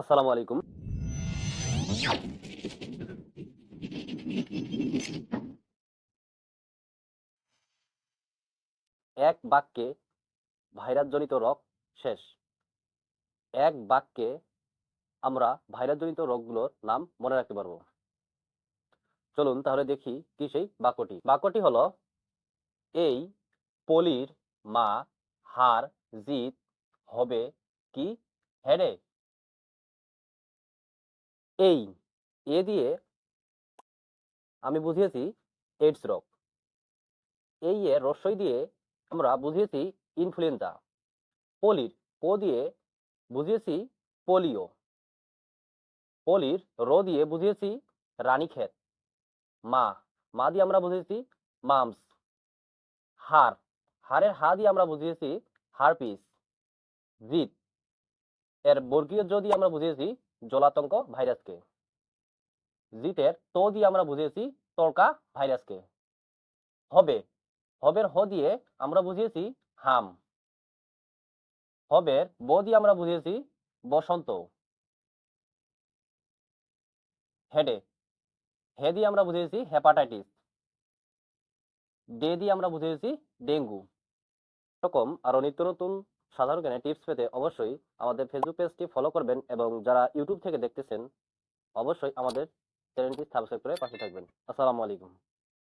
আসসালামু আলাইকুম। এক বাক্যে ভাইরাসজনিত রোগ শেষ। এক বাক্যে আমরা ভাইরাসজনিত রোগগুলোর নাম মনে রাখতে পারব। চলুন তাহলে দেখি কি সেই বাক্যটি। বাক্যটি হলো, এই পলির মা হার জিত হবে কি হেডে? এই, এ দিয়ে আমি বুঝিয়েছি এইডস রোগ এই এ রস্যই দিয়ে আমরা বুঝিয়েছি ইনফ্লুয়েঞ্জা। পলির, প দিয়ে বুঝিয়েছি পোলিও। পলির, র দিয়ে বুঝিয়েছি রানীক্ষেত। মা মা দিয়ে আমরা বুঝিয়েছি মামস। হার হারের হা দিয়ে আমরা বুঝিয়েছি হারপিস। জিত এর বর্গীয় যদি আমরা বুঝিয়েছি জলাতঙ্ক ভাইরাসকে জিতের তো দিয়ে আমরা বুঝিয়েছি তর্কা ভাইরাসকে হবে। হবের হ দিয়ে আমরা বুঝিয়েছি হাম। হবের ব দিয়ে আমরা বুঝিয়েছি বসন্ত। হেডে। হে দিয়ে আমরা বুঝিয়েছি হেপাটাইটিস ডে দিয়ে আমরা বুঝিয়েছি ডেঙ্গু। এরকম আরও নিত্য নতুন সাধারণ জ্ঞানের টিপস পেতে অবশ্যই আমাদের ফেসবুক পেজটি ফলো করবেন এবং যারা ইউটিউব থেকে দেখতেছেন, অবশ্যই আমাদের চ্যানেলটি সাবস্ক্রাইব করে পাশে থাকবেন। আসসালামু আলাইকুম।